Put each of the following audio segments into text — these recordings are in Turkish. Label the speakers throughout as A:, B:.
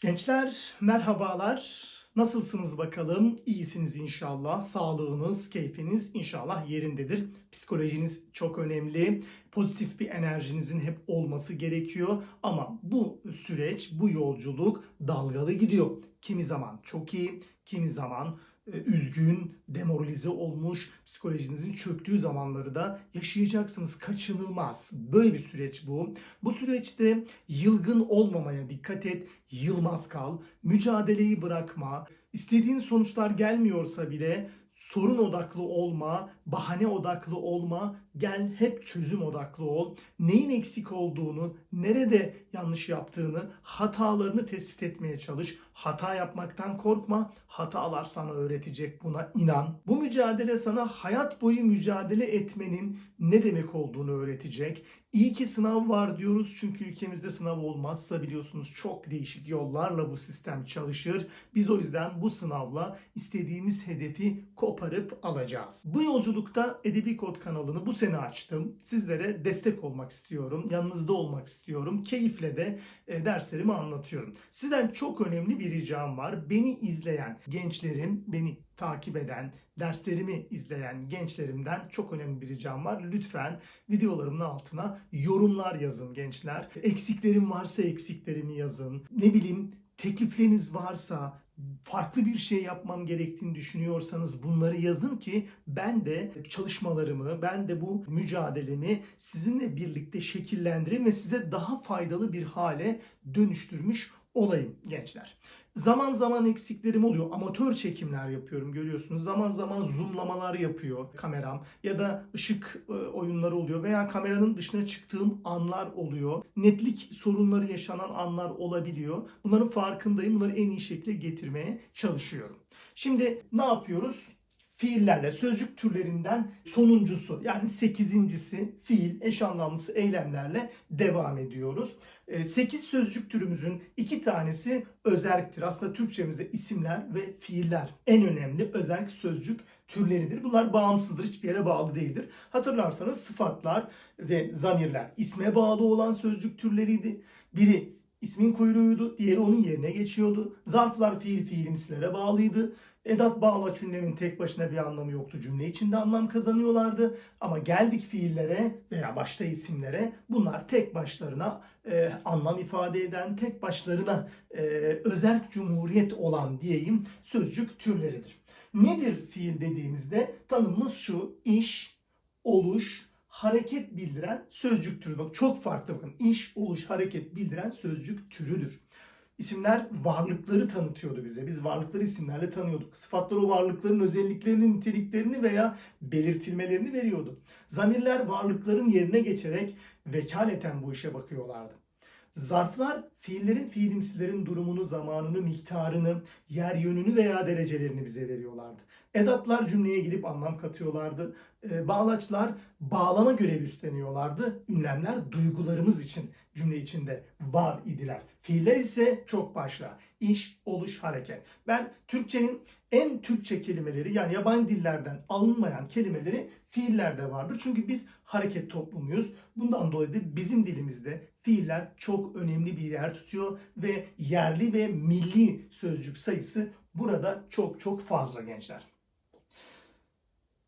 A: Gençler merhabalar. Nasılsınız bakalım? İyisiniz inşallah. Sağlığınız, keyfiniz inşallah yerindedir. Psikolojiniz çok önemli. Pozitif bir enerjinizin hep olması gerekiyor. Ama bu süreç, bu yolculuk dalgalı gidiyor. Kimi zaman çok iyi, kimi zaman üzgün, demoralize olmuş, psikolojinizin çöktüğü zamanları da yaşayacaksınız. Kaçınılmaz. Böyle bir süreç bu. Bu süreçte yılgın olmamaya dikkat et, yılmaz kal, mücadeleyi bırakma, istediğin sonuçlar gelmiyorsa bile sorun odaklı olma, bahane odaklı olma, gel hep çözüm odaklı ol. Neyin eksik olduğunu, nerede yanlış yaptığını, hatalarını tespit etmeye çalış. Hata yapmaktan korkma. Hatalar sana öğretecek buna inan. Bu mücadele sana hayat boyu mücadele etmenin ne demek olduğunu öğretecek. İyi ki sınav var diyoruz çünkü ülkemizde sınav olmazsa biliyorsunuz çok değişik yollarla bu sistem çalışır. Biz o yüzden bu sınavla istediğimiz hedefi koparıp alacağız. Bu yolculukta Edebi Kod kanalını bu sene açtım. Sizlere destek olmak istiyorum. Yanınızda olmak istiyorum. Keyifle de e, derslerimi anlatıyorum. Sizden çok önemli bir ricam var. Beni izleyen gençlerim, beni takip eden, derslerimi izleyen gençlerimden çok önemli bir ricam var. Lütfen videolarımın altına yorumlar yazın gençler. Eksiklerim varsa eksiklerimi yazın. Ne bileyim teklifleriniz varsa, farklı bir şey yapmam gerektiğini düşünüyorsanız bunları yazın ki ben de çalışmalarımı, ben de bu mücadelemi sizinle birlikte şekillendireyim ve size daha faydalı bir hale dönüştürmüş olayım gençler. Zaman zaman eksiklerim oluyor. Amatör çekimler yapıyorum görüyorsunuz. Zaman zaman zoomlamalar yapıyor kameram ya da ışık e, oyunları oluyor veya kameranın dışına çıktığım anlar oluyor. Netlik sorunları yaşanan anlar olabiliyor. Bunların farkındayım. Bunları en iyi şekilde getirmeye çalışıyorum. Şimdi ne yapıyoruz? Fiillerle, sözcük türlerinden sonuncusu yani sekizincisi fiil, eş anlamlısı eylemlerle devam ediyoruz. 8 sözcük türümüzün iki tanesi özerktir. Aslında Türkçemizde isimler ve fiiller en önemli özerk sözcük türleridir. Bunlar bağımsızdır, hiçbir yere bağlı değildir. Hatırlarsanız sıfatlar ve zamirler isme bağlı olan sözcük türleriydi. Biri ismin kuyruğuydu, diğeri onun yerine geçiyordu. Zarflar fiil fiilimsilere bağlıydı. Edat bağlaç cümlemin tek başına bir anlamı yoktu. Cümle içinde anlam kazanıyorlardı. Ama geldik fiillere veya başta isimlere bunlar tek başlarına e, anlam ifade eden, tek başlarına e, özerk cumhuriyet olan diyeyim sözcük türleridir. Nedir fiil dediğimizde tanımımız şu iş, oluş, hareket bildiren sözcük türü. Bak çok farklı bakın. İş, oluş, hareket bildiren sözcük türüdür. İsimler varlıkları tanıtıyordu bize. Biz varlıkları isimlerle tanıyorduk. Sıfatlar o varlıkların özelliklerini, niteliklerini veya belirtilmelerini veriyordu. Zamirler varlıkların yerine geçerek vekaleten bu işe bakıyorlardı. Zarflar fiillerin fiilimsilerin durumunu, zamanını, miktarını, yer yönünü veya derecelerini bize veriyorlardı. Edatlar cümleye girip anlam katıyorlardı. E, bağlaçlar bağlama görevi üstleniyorlardı. Ünlemler duygularımız için cümle içinde var idiler. Fiiller ise çok başla. İş, oluş, hareket. Ben Türkçenin en Türkçe kelimeleri yani yabancı dillerden alınmayan kelimeleri fiillerde vardır. Çünkü biz hareket toplumuyuz. Bundan dolayı da bizim dilimizde fiiller çok önemli bir yer tutuyor ve yerli ve milli sözcük sayısı burada çok çok fazla gençler.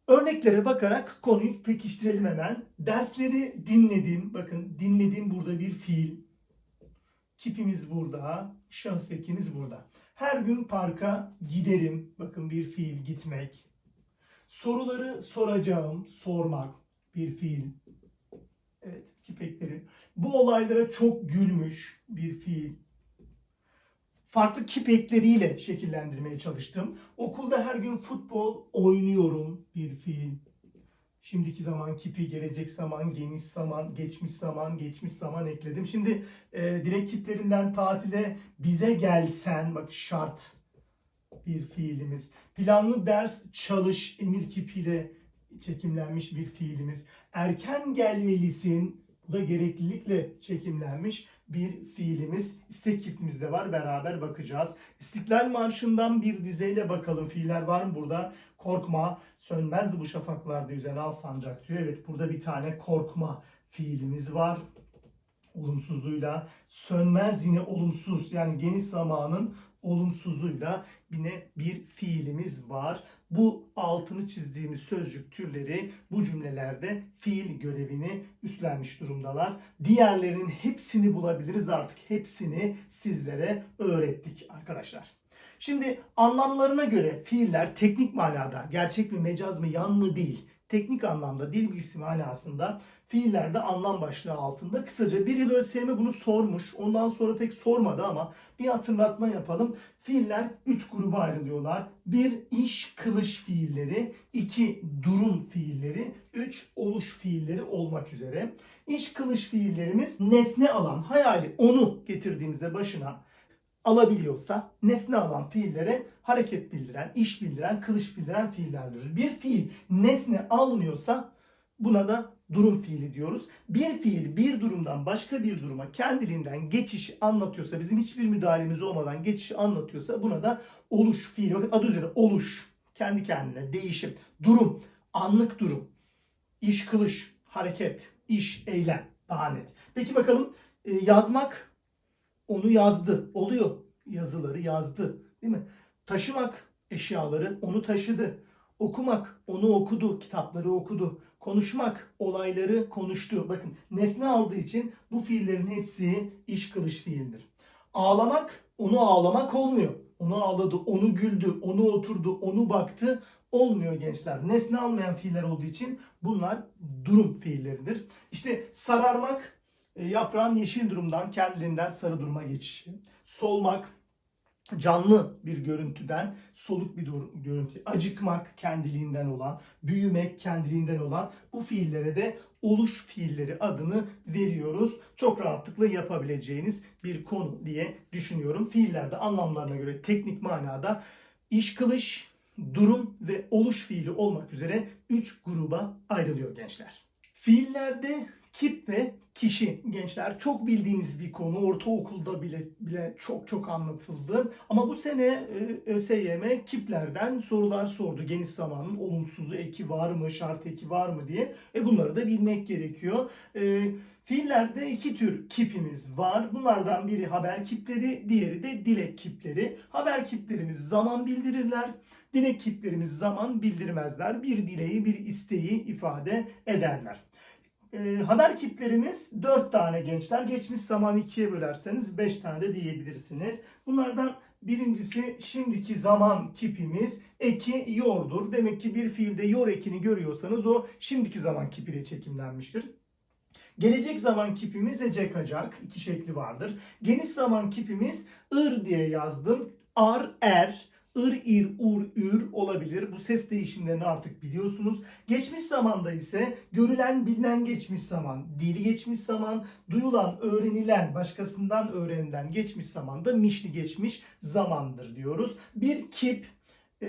A: Örneklere bakarak konuyu pekiştirelim hemen. Dersleri dinledim. Bakın dinledim burada bir fiil. Kipimiz burada. Şahıs ekimiz burada. Her gün parka giderim. Bakın bir fiil gitmek. Soruları soracağım. Sormak. Bir fiil. Evet kipeklerim. Bu olaylara çok gülmüş bir fiil farklı kip ekleriyle şekillendirmeye çalıştım. Okulda her gün futbol oynuyorum bir fiil. Şimdiki zaman kipi, gelecek zaman, geniş zaman, geçmiş zaman, geçmiş zaman ekledim. Şimdi e, direkt kiplerinden tatile bize gelsen, bak şart bir fiilimiz. Planlı ders çalış emir kipiyle çekimlenmiş bir fiilimiz. Erken gelmelisin da gereklilikle çekimlenmiş bir fiilimiz. İstek kipimizde var. Beraber bakacağız. İstiklal Marşı'ndan bir dizeyle bakalım. Fiiller var mı burada? Korkma. Sönmezdi bu şafaklarda yüzen al sancak diyor. Evet burada bir tane korkma fiilimiz var. olumsuzluğuyla, sönmez yine olumsuz yani geniş zamanın olumsuzluğuyla yine bir fiilimiz var. Bu altını çizdiğimiz sözcük türleri bu cümlelerde fiil görevini üstlenmiş durumdalar. Diğerlerinin hepsini bulabiliriz artık. Hepsini sizlere öğrettik arkadaşlar. Şimdi anlamlarına göre fiiller teknik manada gerçek mi mecaz mı yan mı değil. Teknik anlamda dil bilgisi manasında fiillerde anlam başlığı altında kısaca bir yıl ÖSYM bunu sormuş. Ondan sonra pek sormadı ama bir hatırlatma yapalım. Fiiller 3 gruba ayrılıyorlar. 1 iş kılış fiilleri, 2 durum fiilleri, 3 oluş fiilleri olmak üzere. İş kılış fiillerimiz nesne alan hayali onu getirdiğimizde başına alabiliyorsa nesne alan fiillere hareket bildiren, iş bildiren, kılış bildiren fiiller diyoruz. Bir fiil nesne almıyorsa buna da durum fiili diyoruz. Bir fiil bir durumdan başka bir duruma kendiliğinden geçişi anlatıyorsa, bizim hiçbir müdahalemiz olmadan geçişi anlatıyorsa buna da oluş fiili. Bakın adı üzerinde oluş, kendi kendine, değişim, durum, anlık durum, iş kılış, hareket, iş, eylem, daha net. Peki bakalım e, yazmak onu yazdı. Oluyor. Yazıları yazdı. Değil mi? Taşımak eşyaları onu taşıdı. Okumak onu okudu. Kitapları okudu. Konuşmak olayları konuştu. Bakın nesne aldığı için bu fiillerin hepsi iş kılış fiildir. Ağlamak onu ağlamak olmuyor. Onu ağladı, onu güldü, onu oturdu, onu baktı olmuyor gençler. Nesne almayan fiiller olduğu için bunlar durum fiilleridir. İşte sararmak e, yaprağın yeşil durumdan kendiliğinden sarı duruma geçişi. Solmak canlı bir görüntüden soluk bir görüntü. Acıkmak kendiliğinden olan, büyümek kendiliğinden olan bu fiillere de oluş fiilleri adını veriyoruz. Çok rahatlıkla yapabileceğiniz bir konu diye düşünüyorum. Fiillerde anlamlarına göre teknik manada iş kılış, durum ve oluş fiili olmak üzere 3 gruba ayrılıyor gençler. Fiillerde kip ve kişi gençler çok bildiğiniz bir konu. Ortaokulda bile bile çok çok anlatıldı. Ama bu sene e, ÖSYM kiplerden sorular sordu. Geniş zamanın olumsuzu eki var mı, şart eki var mı diye. E bunları da bilmek gerekiyor. E, Fiillerde iki tür kipimiz var. Bunlardan biri haber kipleri, diğeri de dilek kipleri. Haber kiplerimiz zaman bildirirler. Dilek kiplerimiz zaman bildirmezler. Bir dileği, bir isteği ifade ederler. E, haber kiplerimiz 4 tane gençler. Geçmiş zaman ikiye bölerseniz 5 tane de diyebilirsiniz. Bunlardan birincisi şimdiki zaman kipimiz eki yordur. Demek ki bir fiilde yor ekini görüyorsanız o şimdiki zaman kipiyle çekimlenmiştir. Gelecek zaman kipimiz ecek acak. iki şekli vardır. Geniş zaman kipimiz ır diye yazdım. Ar, er, ır, ir, ur, ür olabilir. Bu ses değişimlerini artık biliyorsunuz. Geçmiş zamanda ise görülen, bilinen geçmiş zaman, dili geçmiş zaman, duyulan, öğrenilen, başkasından öğrenilen geçmiş zamanda mişli geçmiş zamandır diyoruz. Bir kip e,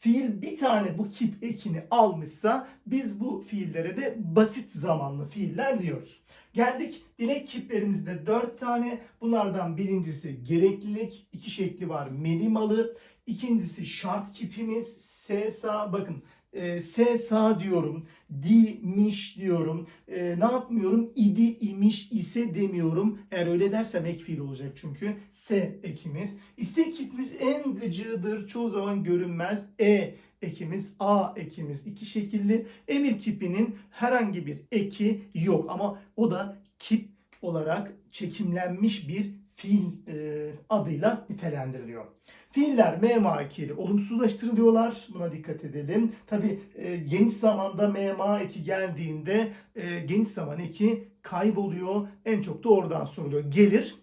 A: fiil bir tane bu kip ekini almışsa biz bu fiillere de basit zamanlı fiiller diyoruz. Geldik dilek kiplerimizde 4 tane. Bunlardan birincisi gereklilik. iki şekli var. Melimalı. İkincisi şart kipimiz. Sesa bakın e, se sağ diyorum, di miş diyorum. E, ne yapmıyorum? İdi imiş ise demiyorum. Eğer öyle dersem ek fiil olacak çünkü. Se ekimiz. İstek kipimiz en gıcığıdır. Çoğu zaman görünmez. E ekimiz, A ekimiz iki şekilli. Emir kipinin herhangi bir eki yok ama o da kip olarak çekimlenmiş bir fiil e, adıyla nitelendiriliyor. Fiiller mema ekiyle olumsuzlaştırılıyorlar. Buna dikkat edelim. Tabi e, geniş zamanda mema eki geldiğinde e, geniş zaman eki kayboluyor. En çok da oradan soruluyor. Gelir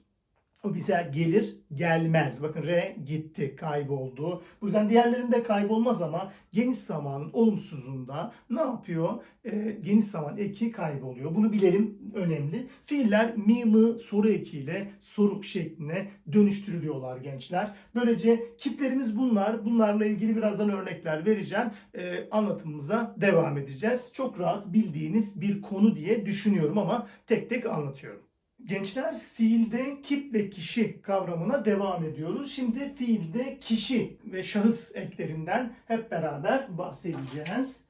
A: o bize gelir gelmez. Bakın re gitti kayboldu. Bu yüzden diğerlerinde kaybolmaz ama geniş zamanın olumsuzluğunda ne yapıyor? E, geniş zaman eki kayboluyor. Bunu bilelim önemli. Fiiller mi mı soru ekiyle soru şekline dönüştürülüyorlar gençler. Böylece kiplerimiz bunlar. Bunlarla ilgili birazdan örnekler vereceğim. E, anlatımımıza devam edeceğiz. Çok rahat bildiğiniz bir konu diye düşünüyorum ama tek tek anlatıyorum. Gençler fiilde kip ve kişi kavramına devam ediyoruz. Şimdi fiilde kişi ve şahıs eklerinden hep beraber bahsedeceğiz.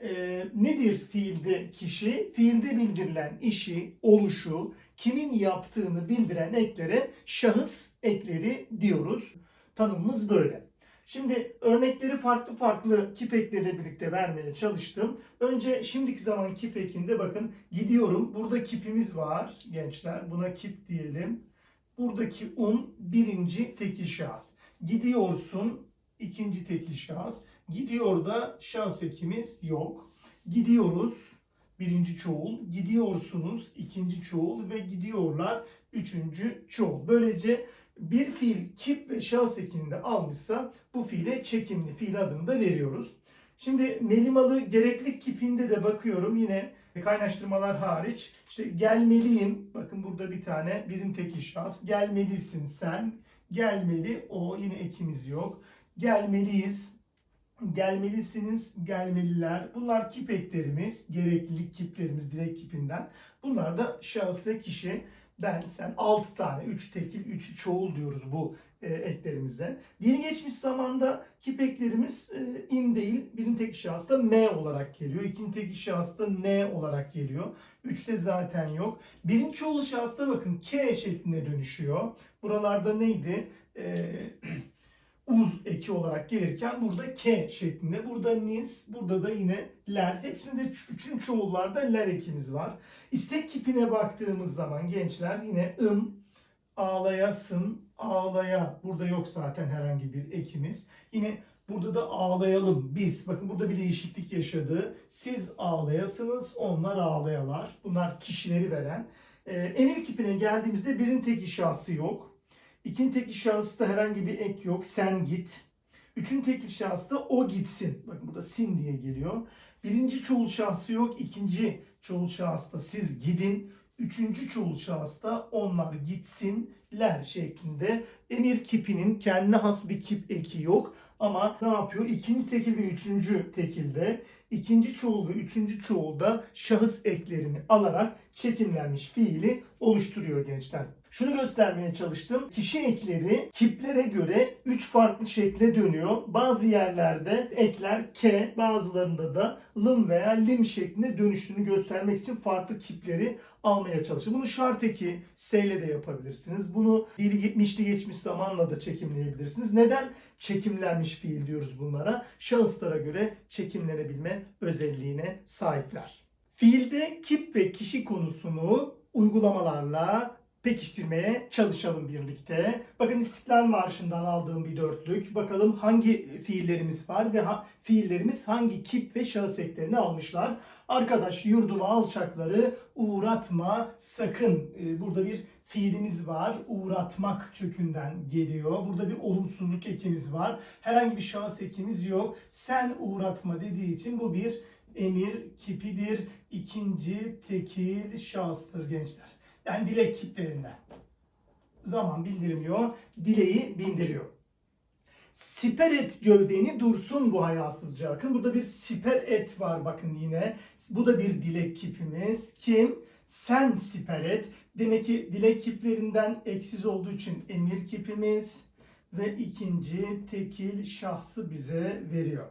A: Ee, nedir fiilde kişi? Fiilde bildirilen işi, oluşu, kimin yaptığını bildiren eklere şahıs ekleri diyoruz. Tanımımız böyle. Şimdi örnekleri farklı farklı kip ekleriyle birlikte vermeye çalıştım. Önce şimdiki zaman kip ekinde bakın gidiyorum. Burada kipimiz var gençler. Buna kip diyelim. Buradaki un birinci tekil şahıs. Gidiyorsun ikinci tekil şahıs. Gidiyor da şahıs ekimiz yok. Gidiyoruz birinci çoğul. Gidiyorsunuz ikinci çoğul ve gidiyorlar üçüncü çoğul. Böylece bir fiil kip ve şahıs ekinde almışsa bu fiile çekimli fiil adını da veriyoruz. Şimdi melimalı gereklilik kipinde de bakıyorum yine kaynaştırmalar hariç. İşte gelmeliyim. Bakın burada bir tane birin teki şahıs. Gelmelisin sen. Gelmeli o yine ekimiz yok. Gelmeliyiz. Gelmelisiniz, gelmeliler. Bunlar kip eklerimiz, gereklilik kiplerimiz direkt kipinden. Bunlar da şahıs ve kişi. Ben, sen 6 tane, 3 tekil, 3 çoğul diyoruz bu e, eklerimize. Dili geçmiş zamanda kip eklerimiz e, im değil, birin tek şahısta m olarak geliyor. İkinci tek şahısta n olarak geliyor. Üçte zaten yok. Birin çoğul şahısta bakın k şeklinde dönüşüyor. Buralarda neydi? E, uz eki olarak gelirken burada k şeklinde. Burada nis, burada da yine ler. Hepsinde üçün çoğullarda ler ekimiz var. İstek kipine baktığımız zaman gençler yine ım, ağlayasın, ağlaya. Burada yok zaten herhangi bir ekimiz. Yine burada da ağlayalım biz. Bakın burada bir değişiklik yaşadı. Siz ağlayasınız, onlar ağlayalar. Bunlar kişileri veren. Ee, emir kipine geldiğimizde birin tek şahsı yok. İkinci tekil şahısta herhangi bir ek yok. Sen git. Üçüncü tekil şahısta o gitsin. Bakın burada sin diye geliyor. Birinci çoğul şahsı yok. İkinci çoğul şahısta siz gidin. Üçüncü çoğul şahısta onlar gitsinler şeklinde. Emir kipinin kendine has bir kip eki yok. Ama ne yapıyor? İkinci tekil ve üçüncü tekilde, ikinci çoğul ve üçüncü çoğulda şahıs eklerini alarak çekimlenmiş fiili oluşturuyor gençler. Şunu göstermeye çalıştım. Kişi ekleri kiplere göre 3 farklı şekle dönüyor. Bazı yerlerde ekler k, bazılarında da lım veya lim şeklinde dönüştüğünü göstermek için farklı kipleri almaya çalıştım. Bunu şart eki S ile de yapabilirsiniz. Bunu dili geçmişli geçmiş zamanla da çekimleyebilirsiniz. Neden çekimlenmiş fiil diyoruz bunlara? Şahıslara göre çekimlenebilme özelliğine sahipler. Fiilde kip ve kişi konusunu uygulamalarla pekiştirmeye çalışalım birlikte. Bakın İstiklal Marşı'ndan aldığım bir dörtlük. Bakalım hangi fiillerimiz var ve ha, fiillerimiz hangi kip ve şahıs eklerini almışlar. Arkadaş yurduma alçakları uğratma sakın. Ee, burada bir fiilimiz var. Uğratmak kökünden geliyor. Burada bir olumsuzluk ekimiz var. Herhangi bir şahıs ekimiz yok. Sen uğratma dediği için bu bir emir kipidir. İkinci tekil şahıstır gençler. Yani dilek kiplerinden. Zaman bildirmiyor, dileği bildiriyor. Siper et gövdeni dursun bu hayasızca akın. Burada bir siper et var bakın yine. Bu da bir dilek kipimiz. Kim? Sen siper et. Demek ki dilek kiplerinden eksiz olduğu için emir kipimiz ve ikinci tekil şahsı bize veriyor.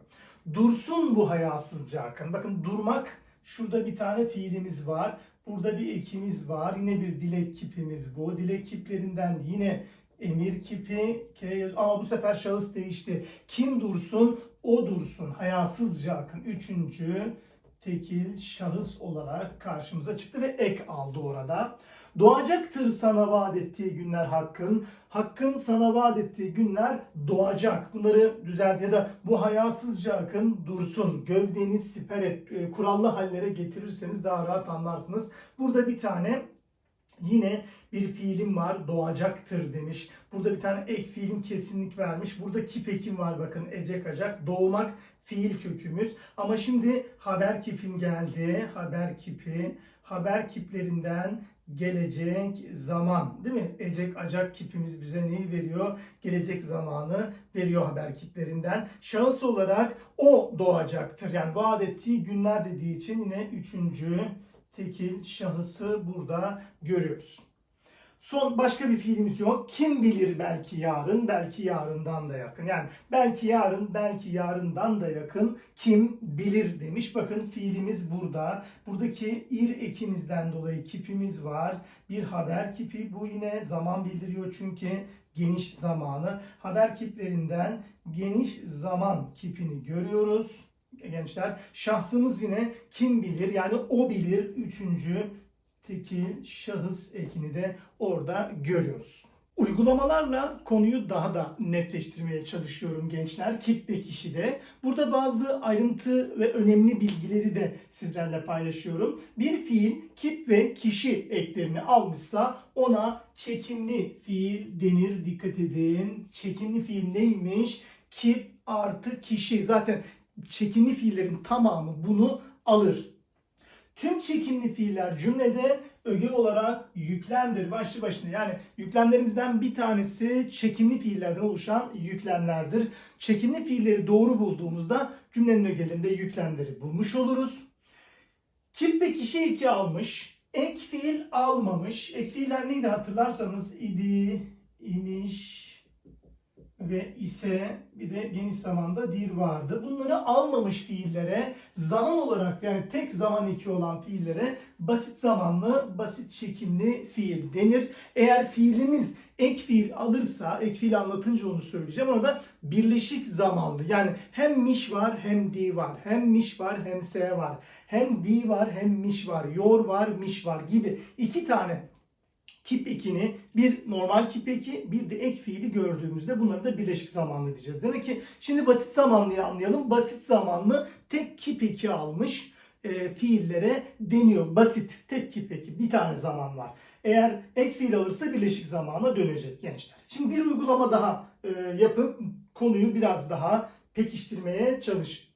A: Dursun bu hayasızca akın. Bakın durmak şurada bir tane fiilimiz var. Burada bir ekimiz var. Yine bir dilek kipimiz bu. Dilek kiplerinden yine emir kipi ama bu sefer şahıs değişti. Kim dursun? O dursun. Hayasızca akın. Üçüncü tekil şahıs olarak karşımıza çıktı ve ek aldı orada. Doğacaktır sana vaat ettiği günler hakkın. Hakkın sana vaat ettiği günler doğacak. Bunları düzelt ya da bu hayasızca akın dursun. Gövdeniz siper et, e, kurallı hallere getirirseniz daha rahat anlarsınız. Burada bir tane Yine bir fiilim var doğacaktır demiş. Burada bir tane ek fiilim kesinlik vermiş. Burada kip ekim var bakın ecek acak. Doğmak fiil kökümüz. Ama şimdi haber kipim geldi. Haber kipi. Haber kiplerinden gelecek zaman değil mi? Ecek acak kipimiz bize neyi veriyor? Gelecek zamanı veriyor haber kiplerinden. Şahıs olarak o doğacaktır. Yani vaat ettiği günler dediği için yine üçüncü tekil şahısı burada görüyoruz. Son başka bir fiilimiz yok. Kim bilir belki yarın, belki yarından da yakın. Yani belki yarın, belki yarından da yakın. Kim bilir demiş. Bakın fiilimiz burada. Buradaki ir ekimizden dolayı kipimiz var. Bir haber kipi. Bu yine zaman bildiriyor çünkü geniş zamanı. Haber kiplerinden geniş zaman kipini görüyoruz. Gençler şahsımız yine kim bilir yani o bilir üçüncü tekil şahıs ekini de orada görüyoruz. Uygulamalarla konuyu daha da netleştirmeye çalışıyorum gençler. Kip ve kişide. Burada bazı ayrıntı ve önemli bilgileri de sizlerle paylaşıyorum. Bir fiil kip ve kişi eklerini almışsa ona çekimli fiil denir. Dikkat edin. Çekimli fiil neymiş? Kip artı kişi. Zaten çekimli fiillerin tamamı bunu alır. Tüm çekimli fiiller cümlede öge olarak yüklemdir başlı başına. Yani yüklemlerimizden bir tanesi çekimli fiillerden oluşan yüklemlerdir. Çekimli fiilleri doğru bulduğumuzda cümlenin ögelerinde yüklemleri bulmuş oluruz. Kip ve kişi eki almış. Ek fiil almamış. Ek fiiller neydi hatırlarsanız idi, imiş, ve ise bir de geniş zamanda dir vardı. Bunları almamış fiillere zaman olarak yani tek zaman eki olan fiillere basit zamanlı, basit çekimli fiil denir. Eğer fiilimiz ek fiil alırsa, ek fiil anlatınca onu söyleyeceğim. Ona da birleşik zamanlı. Yani hem miş var hem di var. Hem miş var hem se var. Hem di var hem miş var. Yor var, miş var gibi iki tane kip ekini bir normal kip eki bir de ek fiili gördüğümüzde bunları da birleşik zamanlı diyeceğiz. Demek ki şimdi basit zamanlıyı anlayalım. Basit zamanlı tek kip eki almış e, fiillere deniyor. Basit tek kip eki bir tane zaman var. Eğer ek fiil alırsa birleşik zamana dönecek gençler. Şimdi bir uygulama daha e, yapıp konuyu biraz daha pekiştirmeye çalış.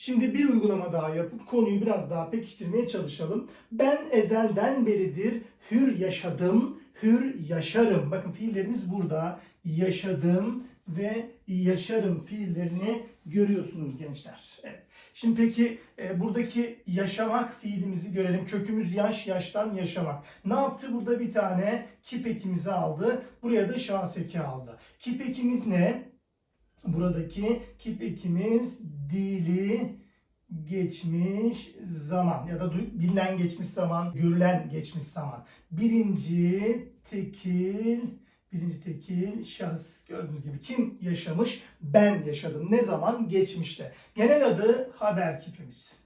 A: Şimdi bir uygulama daha yapıp konuyu biraz daha pekiştirmeye çalışalım. Ben ezelden beridir hür yaşadım, hür yaşarım. Bakın fiillerimiz burada. Yaşadım ve yaşarım fiillerini görüyorsunuz gençler. Evet. Şimdi peki e, buradaki yaşamak fiilimizi görelim. Kökümüz yaş, yaştan yaşamak. Ne yaptı? Burada bir tane kip ekimizi aldı. Buraya da şahs eki aldı. Kip ekimiz ne? Buradaki kip ekimiz dili geçmiş zaman ya da bilinen geçmiş zaman, görülen geçmiş zaman. Birinci tekil, birinci tekil şahıs gördüğünüz gibi kim yaşamış? Ben yaşadım. Ne zaman? Geçmişte. Genel adı haber kipimiz.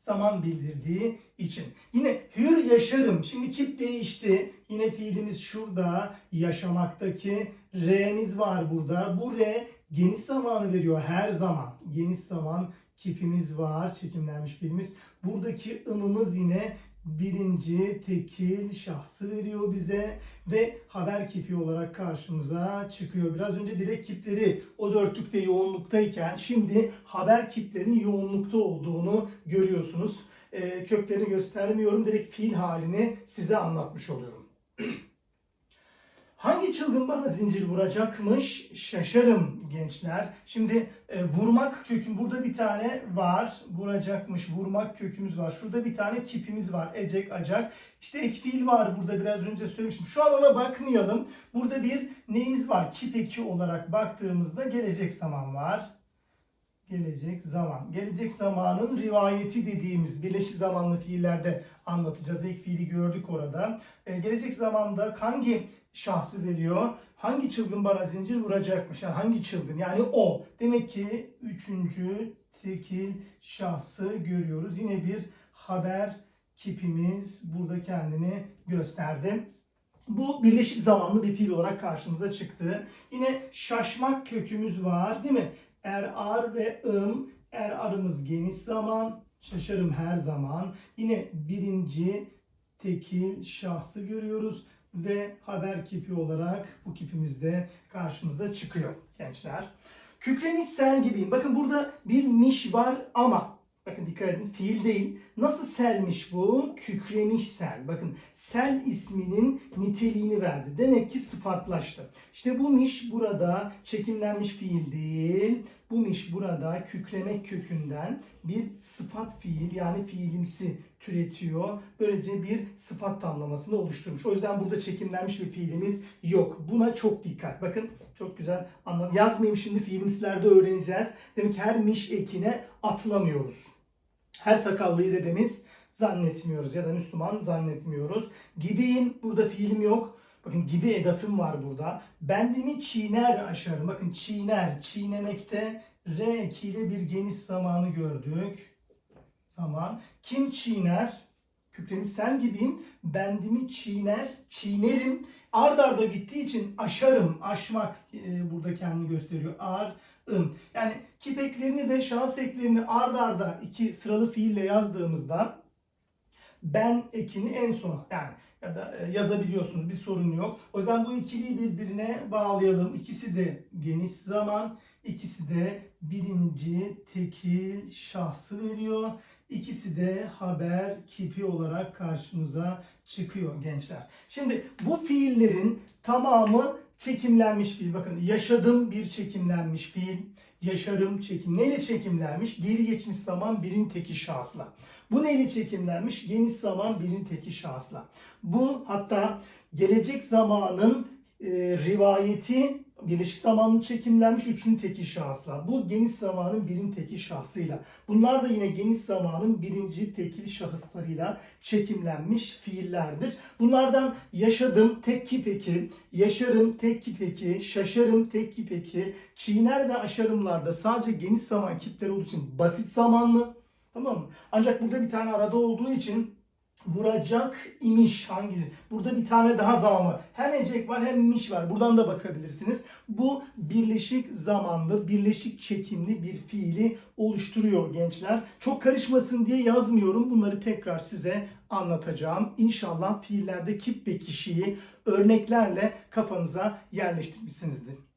A: Zaman bildirdiği için. Yine hür yaşarım. Şimdi kip değişti. Yine fiilimiz şurada. Yaşamaktaki R'miz var burada. Bu R geniş zamanı veriyor her zaman. Geniş zaman kipimiz var. Çekimlenmiş fiilimiz. Buradaki ımımız yine birinci tekil şahsı veriyor bize ve haber kipi olarak karşımıza çıkıyor. Biraz önce dilek kipleri o dörtlükte yoğunluktayken şimdi haber kiplerinin yoğunlukta olduğunu görüyorsunuz. Ee, köklerini göstermiyorum. Direkt fiil halini size anlatmış oluyorum. Hangi çılgın bana zincir vuracakmış? Şaşarım gençler. Şimdi e, vurmak köküm burada bir tane var. Vuracakmış. Vurmak kökümüz var. Şurada bir tane kipimiz var. Ecek, acak. İşte ek fiil var burada biraz önce söylemiştim. Şu an ona bakmayalım. Burada bir neyimiz var? Kip eki olarak baktığımızda gelecek zaman var. Gelecek zaman. Gelecek zamanın rivayeti dediğimiz birleşik zamanlı fiillerde anlatacağız. Ek fiili gördük orada. E, gelecek zamanda hangi şahsı veriyor? Hangi çılgın bana zincir vuracakmış? Yani hangi çılgın? Yani o. Demek ki üçüncü tekil şahsı görüyoruz. Yine bir haber kipimiz burada kendini gösterdi. Bu birleşik zamanlı bir fiil olarak karşımıza çıktı. Yine şaşmak kökümüz var değil mi? Er, ar ve ım. Er arımız geniş zaman. Şaşarım her zaman. Yine birinci tekil şahsı görüyoruz ve haber kipi olarak bu kipimiz de karşımıza çıkıyor gençler. Kükremiş sel gibiyim. Bakın burada bir miş var ama Bakın dikkat edin fiil değil. Nasıl selmiş bu? Kükremiş sel. Bakın sel isminin niteliğini verdi. Demek ki sıfatlaştı. İşte bu miş burada çekimlenmiş fiil değil. Bu miş burada kükremek kökünden bir sıfat fiil yani fiilimsi türetiyor. Böylece bir sıfat tamlamasını oluşturmuş. O yüzden burada çekimlenmiş bir fiilimiz yok. Buna çok dikkat. Bakın çok güzel anlam. Yazmayayım şimdi fiilimsilerde öğreneceğiz. Demek ki her miş ekine atlamıyoruz. Her sakallıyı dedemiz zannetmiyoruz ya da Müslüman zannetmiyoruz. Gibiyim burada fiilim yok. Bakın gibi edatım var burada. Bendimi çiğner aşarım. Bakın çiğner, çiğnemekte R ekiyle bir geniş zamanı gördük. Zaman. Kim çiğner? Kükreni sen gibiyim. Bendimi çiğner, çiğnerim. Ard arda gittiği için aşarım. Aşmak e, burada kendini gösteriyor. Ar, ım. Yani kipeklerini ve şahıs eklerini ard arda iki sıralı fiille yazdığımızda ben ekini en son yani ya da e, yazabiliyorsunuz bir sorun yok. O yüzden bu ikiliyi birbirine bağlayalım. İkisi de geniş zaman, ikisi de birinci tekil şahsı veriyor. İkisi de haber kipi olarak karşımıza çıkıyor gençler. Şimdi bu fiillerin tamamı çekimlenmiş fiil. Bakın yaşadım bir çekimlenmiş fiil. Yaşarım çekim. Neyle çekimlenmiş? Dili geçmiş zaman birin teki şahsla. Bu neyle çekimlenmiş? Geniş zaman birin teki şahsla. Bu hatta gelecek zamanın e, rivayeti birleşik zamanlı çekimlenmiş üçün teki şahsla. Bu geniş zamanın birin teki şahsıyla. Bunlar da yine geniş zamanın birinci tekil şahıslarıyla çekimlenmiş fiillerdir. Bunlardan yaşadım tek ki peki, yaşarım tek ki peki, şaşarım tek ki peki, çiğner ve aşarımlarda sadece geniş zaman kipleri olduğu için basit zamanlı. Tamam mı? Ancak burada bir tane arada olduğu için vuracak imiş hangisi? Burada bir tane daha zaman var. Hem ecek var hem miş var. Buradan da bakabilirsiniz. Bu birleşik zamanlı, birleşik çekimli bir fiili oluşturuyor gençler. Çok karışmasın diye yazmıyorum. Bunları tekrar size anlatacağım. İnşallah fiillerde kip ve kişiyi örneklerle kafanıza yerleştirmişsinizdir.